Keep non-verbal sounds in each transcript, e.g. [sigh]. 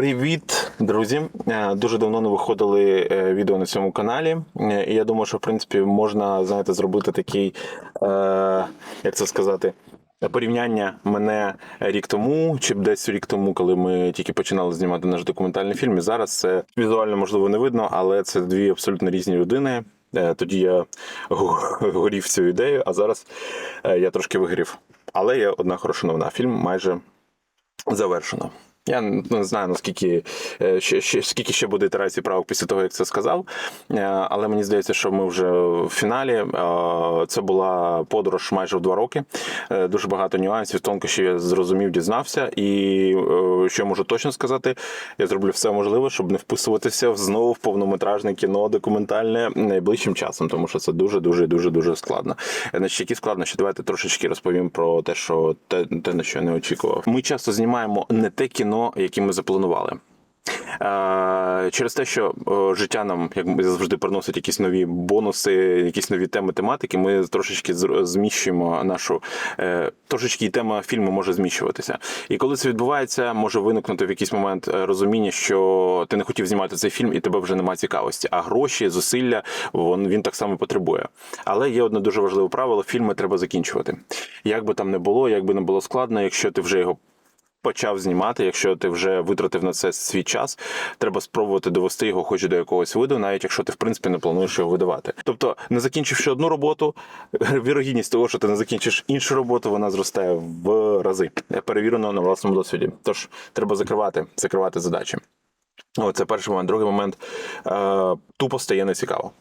Привіт, друзі! Е, Дуже давно не виходили е, відео на цьому каналі. Е, І я думаю, що в принципі можна знаєте, зробити такий, е, як це сказати, порівняння мене рік тому, чи десь рік тому, коли ми тільки починали знімати наш документальний фільм. І зараз це візуально можливо не видно, але це дві абсолютно різні людини. Тоді я горів цю ідею, а зараз я трошки вигорів. Але є одна хороша новина. Фільм майже завершено. Я не знаю наскільки е, ще, ще скільки ще буде ітерацій правок після того, як це сказав. Е, Але мені здається, що ми вже в фіналі. Е, Це була подорож майже в два роки. Дуже багато нюансів, тонкощів я зрозумів, дізнався. І що я можу точно сказати, я зроблю все можливе, щоб не вписуватися знову в повнометражне кіно документальне найближчим часом, тому що це дуже дуже дуже дуже складно. Значить, які складнощі, давайте трошечки розповім про те, що те, те, на що я не очікував. Ми часто знімаємо не те кіно, яке ми запланували. Через те, що життя нам, як завжди, приносить якісь нові бонуси, якісь нові теми тематики, ми трошечки зміщуємо нашу е, трошечки і тема фільму може зміщуватися. І коли це відбувається, може виникнути в якийсь момент е, розуміння, що ти не хотів знімати цей фільм, і тебе вже немає цікавості. А гроші, зусилля він, він так само потребує. Але є одне дуже важливе правило: фільми треба закінчувати. Як би там не було, як би не було складно, якщо ти вже його почав знімати, якщо ти вже витратив на це свій час, треба спробувати довести його хоч до якогось виду, навіть якщо ти в принципі не плануєш його видавати. Тобто, не закінчивши одну роботу, [laughs] вірогідність того, що ти не закінчиш іншу роботу, вона зростає в рази. Перевірено на власному досвіді. Тож треба закривати, закривати задачі. О, це перший момент. Другий момент е, тупо стає нецікаво.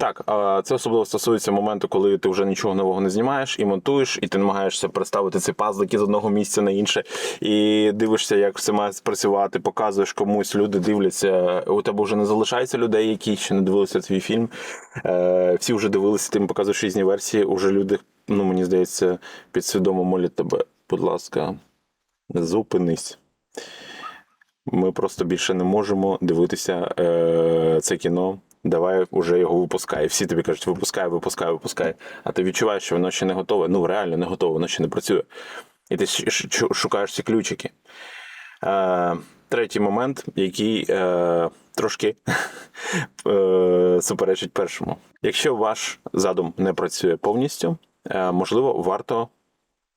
Так, це особливо стосується моменту, коли ти вже нічого нового не знімаєш і монтуєш, і ти намагаєшся переставити ці пазлики з одного місця на інше, і дивишся, як все має спрацювати, показуєш комусь, люди дивляться. У тебе вже не залишається людей, які ще не дивилися твій фільм. Е, Всі вже дивилися, ти показуєш різні версії. Уже люди, ну мені здається, підсвідомо молять тебе, будь ласка, зупинись. Ми просто більше не можемо дивитися е, це кіно. Давай уже його випускай. Всі тобі кажуть, випускай, випускай, випускай. А ти відчуваєш, що воно ще не готове. Ну, реально не готове, воно ще не працює. І ти шукаєш ці ключики. Е, третій момент, який е, трошки [laughs] е, суперечить першому. Якщо ваш задум не працює повністю, е, можливо, варто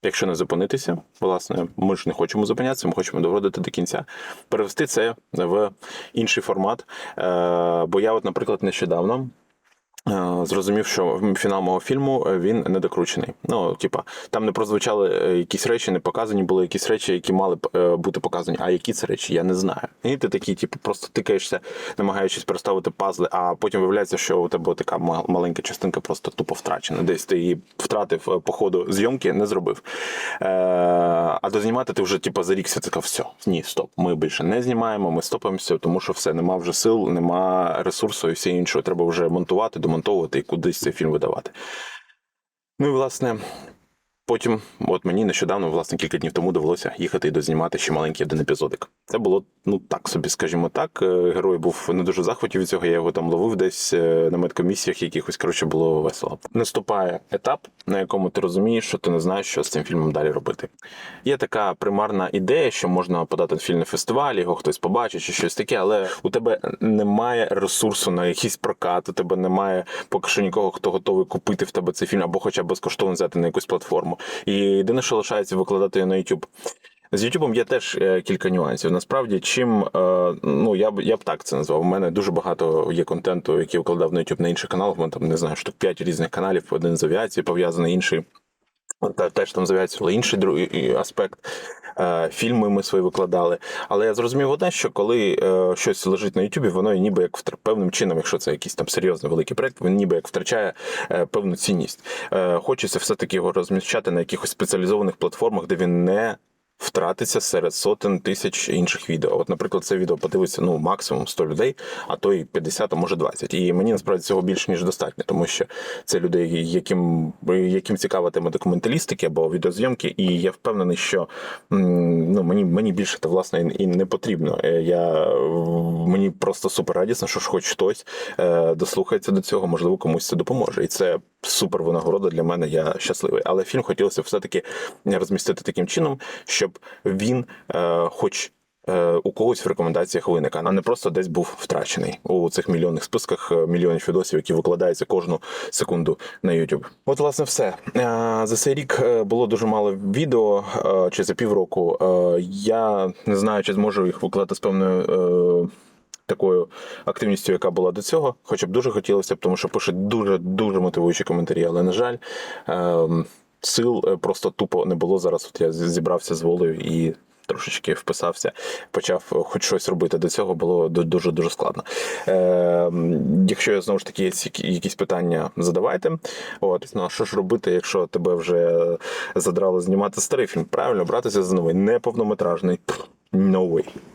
якщо не зупинитися, власне, ми ж не хочемо зупинятися, ми хочемо доводити до кінця, перевести це в інший формат. Е, Бо я, от, наприклад, нещодавно. Е, Зрозумів, що фінал мого фільму е, він не докручений. Ну, типа, там не прозвучали е, якісь речі, не показані були якісь речі, які мали б бути показані. А які це речі, я не знаю. І ти такий, типу, просто тикаєшся, намагаючись переставити пазли, а потім виявляється, що у тебе така маленька частинка просто тупо втрачена. Десь ти її втратив по ходу зйомки, не зробив. А дознімати ти вже типу, зарікся, ти сказав, все, ні, стоп, ми більше не знімаємо, ми стопаємося, тому що все, нема вже сил, нема ресурсу і все інше. Треба вже монтувати, демонтовувати і кудись цей фільм видавати. Ну і власне. Потім, от мені нещодавно, власне, кілька днів тому довелося їхати і дознімати ще маленький один епізодик. Це було ну так собі, скажімо так. Е, Герой був не дуже в захваті від цього. Я його там ловив десь е, на медкомісіях, якихось коротше було весело. Наступає етап, на якому ти розумієш, що ти не знаєш, що з цим фільмом далі робити. Є така примарна ідея, що можна подати фільм на фестиваль, його хтось побачить чи щось таке, але у тебе немає ресурсу на якийсь прокат, у тебе немає поки що нікого, хто готовий купити в тебе цей фільм, або хоча б безкоштовно взяти на якусь платформу. І єдине, що лишається викладати її на YouTube. З Ютубом є теж е, кілька нюансів. Насправді, чим е, ну я б я б так це назвав. У мене дуже багато є контенту, який викладав на YouTube на інших каналах. У мене там не знаю, штук 5 різних каналів, один з авіації пов'язаний, інший теж там з авіацією, але інший другий аспект. Е, Фільми ми свої викладали. Але я зрозумів одне, що коли е, щось лежить на Ютубі, воно ніби як втр... певним чином, якщо це якийсь там серйозний великий проект, він ніби як втрачає е, певну цінність. Хочеться все-таки його розміщати на якихось спеціалізованих платформах, де він не втратиться серед сотень тисяч інших відео. От, наприклад, це відео подивиться ну максимум 100 людей, а то і 50, а може 20. І мені насправді цього більше ніж достатньо, тому що це люди, яким яким цікава тема документалістики або відеозйомки, і я впевнений, що ну мені мені більше це власне і не потрібно. Е, Я мені просто супер радісно, що ж хоч хтось е, дослухається до цього, можливо, комусь це допоможе, і це супер винагорода для мене. Я щасливий. Але фільм хотілося все таки розмістити таким чином, щоб він, е, хоч е, у когось в рекомендаціях виник, а не просто десь був втрачений у цих мільйонних списках е, мільйонів відосів, які викладаються кожну секунду на YouTube. От, власне, все. Е, За цей рік було дуже мало відео, чи за півроку. Я не знаю, чи зможу їх викладати з певною. Е, Такою активністю, яка була до цього, хоча б дуже хотілося б, тому що пишуть дуже дуже мотивуючі коментарі, але на жаль, ем, сил е, просто тупо не було зараз. От я зібрався з волею і трошечки вписався, почав е, хоч щось робити. До цього було дуже дуже складно. Ем, якщо знову ж таки є якісь питання, задавайте. От ну а що ж робити, якщо тебе вже задрало знімати старий фільм? Правильно братися за новий, не повнометражний. Пф, No way.